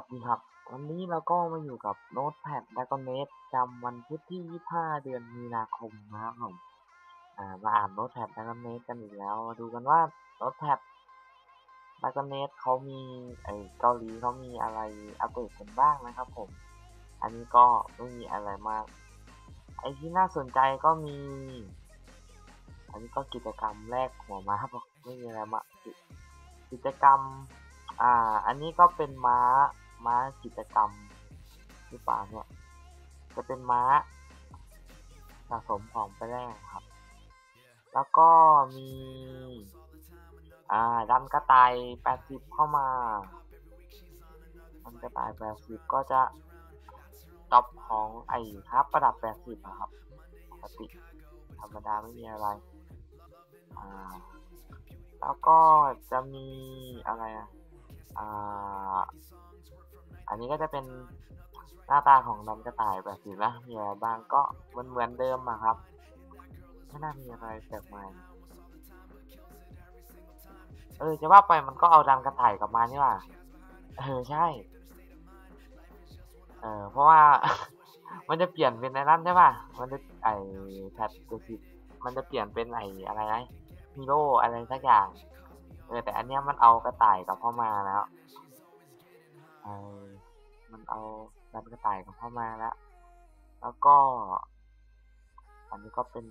วัสดีครับ วันนี้เราก็มาอยู่กับ Notepad d r a g o n e t จำวันพุธที่ 25 เดือนมีนาคมนะครับผมมาอ่าน Notepad d r a g o n e t กันอีกแล้ว มาดูกันว่า Notepad d r a g o n e t เขามีไอเกาหลีเขามีอะไรอัปเดตกันบ้างนะครับผม อันนี้ก็ไม่มีอะไรมาก ไอที่น่าสนใจก็มี อันนี้ก็กิจกรรมแรกหัวมาครับไม่มีอะไรมากกิจกรรมอ่า อันนี้ก็เป็นม้า ม้ากิจกรรมหรือเปล่าเนี่ย จะเป็นม้าสะสมของไปแรกครับ แล้วก็มี อ่าดันกระต่าย80เข้ามาดันกระต่าย80ก็จะตอบของไอ้ครับประดับ80นะครับปกติธรรมดาไม่มีอะไร อ่า แล้วก็จะมีอะไรอะ อ่า อันนี้ก็จะเป็นหน้าตาของดันกระต่ายแบบนี้นะมีอะไรบ้างก็มันเหมือนเดิมอะครับไม่น่ามีอะไรแปลกใหม่เออจะว่าไปมันก็เอาดันกระต่ายกลับมานี่หว่าเออใช่ เออเพราะว่า มันจะเปลี่ยนเป็นในนั้นใช่ป่ะมันจะไอแพทเดมันจะเปลี่ยนเป็นไออะไรนะฮีโร่อะไรสักอย่างเออแต่อันเนี้ยมันเอากระต่ายกลับเข้ามาแล้ว เออมันเอาดันกระต่ายกลับเข้ามาแล้ว แล้วก็ อันนี้ก็เป็น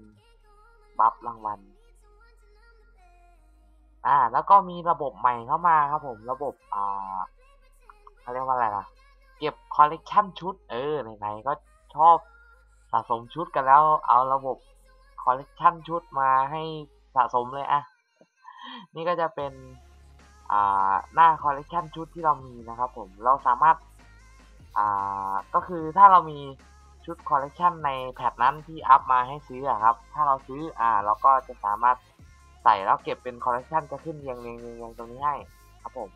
บัฟรางวัล อ่า แล้วก็มีระบบใหม่เข้ามาครับผม ระบบ อ่าเขาเรียกว่าอะไรล่ะ เก็บคอลเลกชันชุด เออ ไหนๆ ก็ชอบสะสมชุดกันแล้ว เอาระบบคอลเลกชันชุดมาให้สะสมเลยอะ นี่ก็จะเป็น หน้าคอลเลกชันชุดที่เรามีนะครับผมเราสามารถาก็คือถ้าเรามีชุดคอลเลกชันในแพทนั้นที่อัพมาให้ซื้อครับ ถ้าเราซื้ออ่าเราก็จะสามารถใส่แล้วเก็บเป็นคอลเลกชันจะขึ้นเรียงเรียงเรียงเรียงตรงนี้ให้ครับผม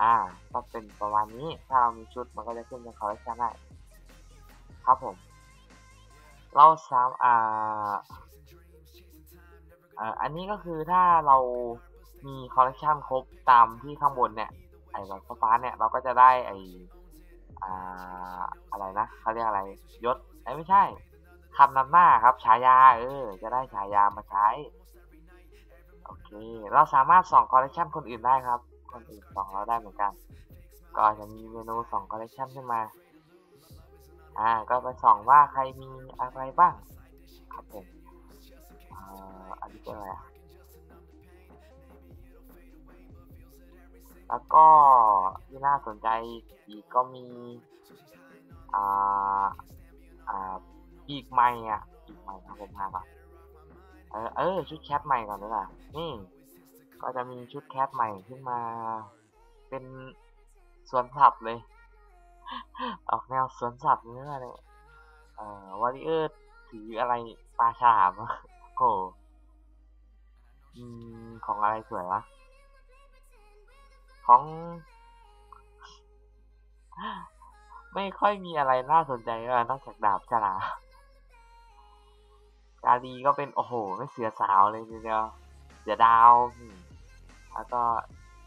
อ่า ก็เป็นประมาณนี้ ถ้าเรามีชุดมันก็จะขึ้นเป็นคอลเลกชันได้ครับผม เราสามอ่าอ่าอันนี้ก็คือถ้าเรา มีคอลเลกชันครบตามที่ข้างบนเนี่ย ไอ้แบบฟ้าเนี่ยเราก็จะได้ไอ้อ่าอะไรนะเขาเรียกอะไรยศไอ้ไม่ใช่คำนำหน้าครับฉายาเออ จะได้ฉายามาใช้ โอเค เราสามารถส่องคอลเลกชันคนอื่นได้ครับ คนอื่นส่องเราได้เหมือนกัน ก็จะมีเมนูส่องคอลเลกชันขึ้นมา อ่า ก็ไปส่องว่าใครมีอะไรบ้าง ครับผมอ่าอันนี้เป็นอะไรอะ แล้วก็ที่น่าสนใจอีกก็มีอ่าอ่าปีกใหม่อะปีกใหม่ครับผมหาก่อนเออเออชุดแคทใหม่ก่อนดีกว่านี่ ก็จะมีชุดแคทใหม่ขึ้นมา เป็นสวนสัตว์เลย ออกแนวสวนสัตว์เนื้อเลยเอ่อวอริเออร์ถืออะไรปลาฉลามโอ้อืมของอะไรสวยวะ ของ ไม่ค่อยมีอะไรน่าสนใจนอกจากดาบฉลากาลีก็เป็น โอ้โห ไม่เสือสาวเลยทีเดียวเสือดาว แล้วก็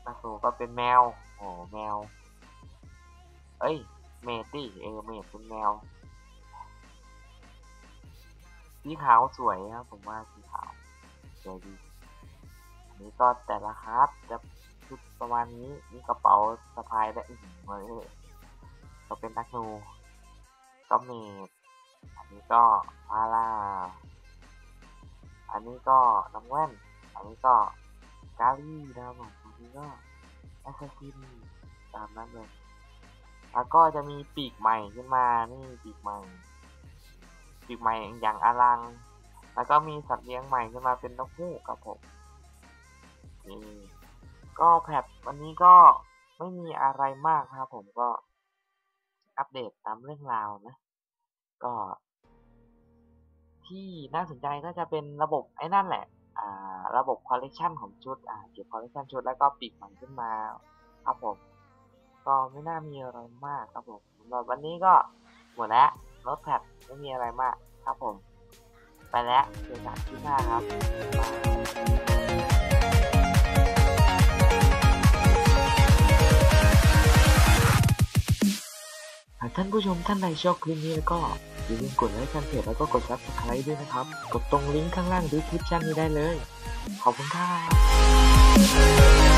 นาโซก็เป็นแมว โอ้แมว เอ้ย เมดดิเออเมดเป็นแมว สีขาวสวยครับ ผมว่าสีขาวสวยดีอันนี้ก็แต่ละคราฟจะ ชุดประมาณนี้มีกระเป๋าสะพายได้อีกเลยก็เป็นนักนูก็มดอันนี้ก็พาราอันนี้ก็น้ำแว่น อันนี้ก็กาลี่นะครับผมอันนี้ก็แอสซัสซินตามนั้นเลยแล้วก็จะมีปีกใหม่ขึ้นมา นี่ปีกใหม่ ปีกใหม่อย่างอลัง แล้วก็มีสัตว์เลี้ยงใหม่ขึ้นมาเป็นนกฮูกครับผมนี่ ก็แพทวันนี้ก็ไม่มีอะไรมากครับผมก็อัปเดตตามเรื่องราวนะ ก็ ที่น่าสนใจก็จะเป็นระบบไอ้นั่นแหละอ่าระบบคอลเลกชันของชุดอ่าเก็บคอลเลกชันชุดแล้วก็ปีกใหม่ขึ้นมาครับผม ก็ไม่น่ามีอะไรมากครับผมสำหรับวันนี้ก็หมดแล้วรถแพดไม่มีอะไรมากครับผม ไปแล้วเจอกันคลิปหน้าครับ ท่านผู้ชมท่านใดชอบคลิปนี้แล้วก็อย่าลืมกดไลค์กันเพจแล้วก็กด subscribe ด้วยนะครับ กดตรงลิงก์ข้างล่างดูคลิปชั้นนี้ได้เลย ขอบคุณครับ